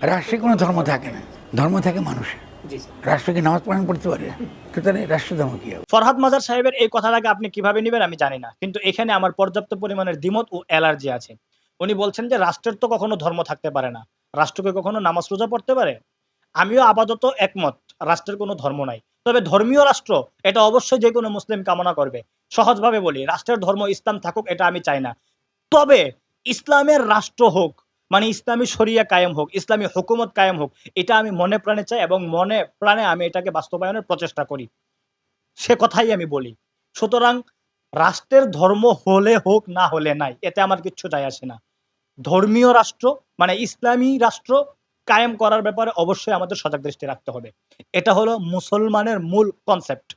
রাষ্ট্রে কোনো ধর্ম থাকে না। ধর্ম থাকে মানুষের। জি স্যার রাষ্ট্র কি নামাজ পড়ান পড়তে পারে। সুতরাং রাষ্ট্র ধর্ম কি হবে? ফরহাদ মাজার সাহেবের এই কথাটাকে আপনি কীভাবে নেবেন আমি জানি না। কিন্তু এখানে আমার পর্যাপ্ত পরিমাণের দ্বিমত ও অ্যালার্জি আছে। উনি বলছেন যে রাষ্ট্রের তো কখনো ধর্ম থাকতে পারে না। রাষ্ট্রকে কখনো নামাজ রোজা পড়তে পারে? আমিও আপাতত একমত রাষ্ট্রের কোনো ধর্ম নাই। তবে ধর্মীয় রাষ্ট্র এটা অবশ্যই যে কোনো মুসলিম কামনা করবে। সহজভাবে বলি রাষ্ট্রের ধর্ম ইসলাম থাকুক এটা আমি চাই না। তবে ইসলামের রাষ্ট্র হোক মানে ইসলামী শরিয়া কায়েম হোক, ইসলামী হুকুমত কায়েম হোক, এটা আমি মনে প্রাণে চাই এবং মনে প্রাণে আমি এটাকে বাস্তবায়নের প্রচেষ্টা করি। সে কথাই আমি বলি। সুতরাং রাষ্ট্রের ধর্ম হলে হোক না হলে নাই, এতে আমার কিচ্ছু যায় আসে না। ধর্মীয় রাষ্ট্র মানে ইসলামী রাষ্ট্র কায়েম করার ব্যাপারে অবশ্যই আমাদের সজাগ দৃষ্টি রাখতে হবে। এটা হলো মুসলমানের মূল কনসেপ্ট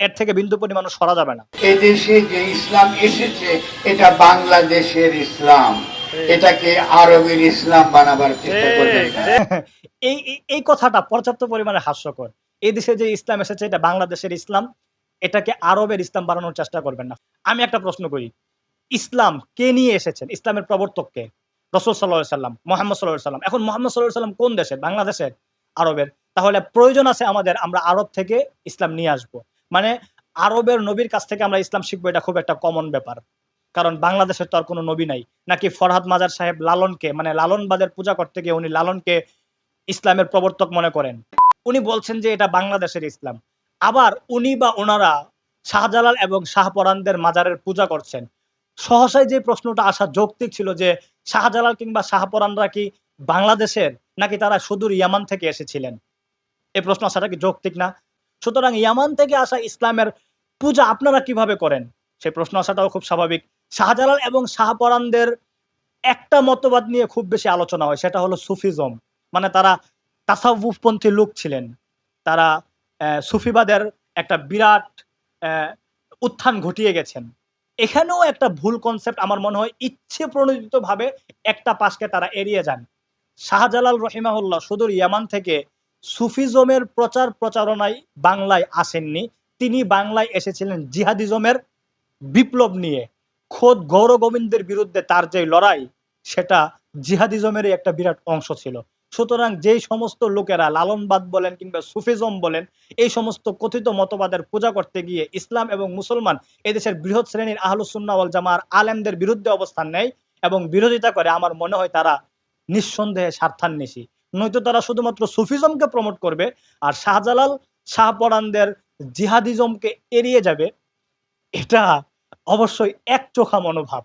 এর থেকে বিন্দু পরিমাণ সরা যাবে না। এদেশে যে ইসলাম এসেছে, এটা বাংলাদেশের ইসলাম। এটাকে আরবের ইসলাম বানাবার চেষ্টা করবেন এই এই- কথাটা পর্যাপ্ত পরিমাণে হাস্যকর। এই দেশে যে ইসলাম এসেছে এটা বাংলাদেশের ইসলাম এটাকে আরবের ইসলাম বানানোর চেষ্টা করবেন না। আমি একটা প্রশ্ন করি ইসলাম কে নিয়ে এসেছেন? ইসলামের প্রবর্তককে? রসুল সাল্লাহ সাল্লাম মোহাম্মদ সাল্লাহ সাল্লাম। এখন মোহাম্মদ সাল্লাহ সাল্লাম কোন দেশের? বাংলাদেশের আরবের। তাহলে প্রয়োজন আছে আমাদের আমরা আরব থেকে ইসলাম নিয়ে আসব। মানে আরবের নবীর কাছ থেকে আমরা ইসলাম শিখব এটা খুব একটা কমন ব্যাপার। কারণ বাংলাদেশের তো আর কোনো নবী নাই। নাকি ফরহাদ মাজার সাহেব লালনকে মানে লালনবাদের পূজা করতে গিয়ে উনি লালনকে ইসলামের প্রবর্তক মনে করেন। উনি বলছেন যে এটা বাংলাদেশের ইসলাম। আবার উনি বা ওনারা শাহজালাল এবং শাহপরানদের মাজারের পূজা করছেন। সহসায় যে প্রশ্নটা আসা যৌক্তিক ছিল যে শাহজালাল কিংবা শাহপরানরা কি বাংলাদেশের নাকি তারা সুদূর ইয়ামান থেকে এসেছিলেন? এই প্রশ্ন আসাটা কি যৌক্তিক না? সুতরাং ইয়ামান থেকে আসা ইসলামের পূজা আপনারা কীভাবে করেন? সেই প্রশ্ন আসাটাও খুব স্বাভাবিক। শাহজালাল এবং শাহপরানদের একটা মতবাদ নিয়ে খুব বেশি আলোচনা হয়, সেটা হলো সুফিজম। মানে তারা তাসাউফপন্থী লোক ছিলেন। তারা সুফিবাদের একটা বিরাট উত্থান ঘটিয়ে গেছেন। এখানেও একটা ভুল কনসেপ্ট আমার মনে হয় ইচ্ছে প্রণোদিতভাবে একটা পাশকে তারা এড়িয়ে যান। শাহজালাল রহিমাহুল্লাহ সুদূর ইয়ামান থেকে সুফিজমের প্রচার প্রচারণায় বাংলায় আসেননি। তিনি বাংলায় এসেছিলেন জিহাদিজমের বিপ্লব নিয়ে। খোদ গৌর গোবিন্দের বিরুদ্ধে তার যে লড়াই, সেটা জিহাদিজমেরই একটা বিরাট অংশ ছিল। সুতরাং যেই সমস্ত লোকেরা লালনবাদ বলেন কিংবা সুফিজম বলেন, এই সমস্ত কথিত মতবাদের পূজা করতে গিয়ে ইসলাম এবং মুসলমান এদেশের বৃহৎ শ্রেণির আহলুসুন্না ওয়াল জামার আলেমদের বিরুদ্ধে অবস্থান নেয় এবং বিরোধিতা করে, আমার মনে হয় তারা নিঃসন্দেহে স্বার্থান্বেষী। নয়তো তারা শুধুমাত্র সুফিজমকে প্রমোট করবে আর শাহজালাল শাহপরানদের জিহাদিজমকে এড়িয়ে যাবে, এটা অবশ্যই এক চোখা মনোভাব।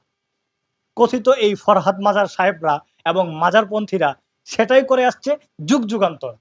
কথিত এই ফরহাদ মাজার সাহেবরা এবং মাজারপন্থীরা সেটাই করে আসছে যুগ যুগান্তর।